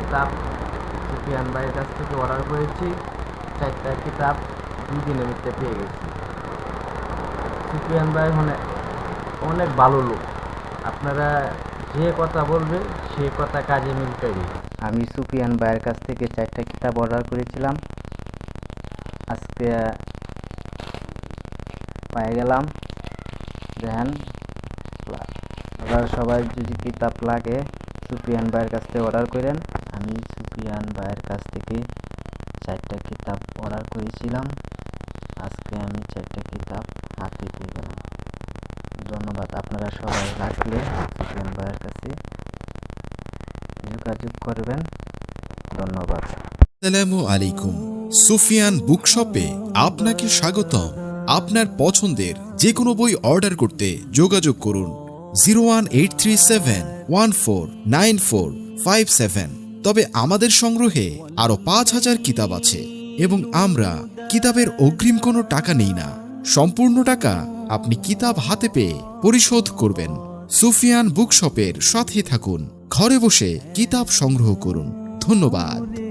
কিতাব সুফিয়ান ভাইয়ের কাছ থেকে অর্ডার করেছি। চারটা কিতাব দুই দিনের মধ্যে পেয়ে গেছি। সুফিয়ান ভাই মানে অনেক ভালো লোক। আপনারা যে কথা বলবে, সে কথা কাজে মিলতেই। আমি সুফিয়ান ভাইয়ের কাছ থেকে চারটা কিতাব অর্ডার করেছিলাম। আজকে পেয়ে গেলাম। দেখেন সবাই যদি কিতাব লাগে, সুফিয়ান ভাইয়ের কাছ থেকে অর্ডার করেন। আমি সুফিয়ান ভাইয়ের কাছ থেকে চারটা কিতাব অর্ডার করেছিলাম। আজকে আমি চারটা কিতাব হাতে পেয়ে গেলাম। ধন্যবাদ আপনারা সবাই লাগলে সুফিয়ান ভাইয়ের কাছে যোগাযোগ করবেন। ধন্যবাদ। আসসালামু আলাইকুম। সুফিয়ান বুকশপে আপনাকে স্বাগতম। আপনার পছন্দের যে কোনো বই অর্ডার করতে যোগাযোগ করুন। Zero one eight three seven one four nine four five seven. তবে আমাদের সংগ্রহে আরও পাঁচ হাজার কিতাব আছে এবং আমরা কিতাবের অগ্রিম কোনো টাকা নেই না। সম্পূর্ণ টাকা আপনি কিতাব হাতে পেয়ে পরিশোধ করবেন। সুফিয়ান বুকশপের সাথে থাকুন। ঘরে বসে কিতাব সংগ্রহ করুন। ধন্যবাদ।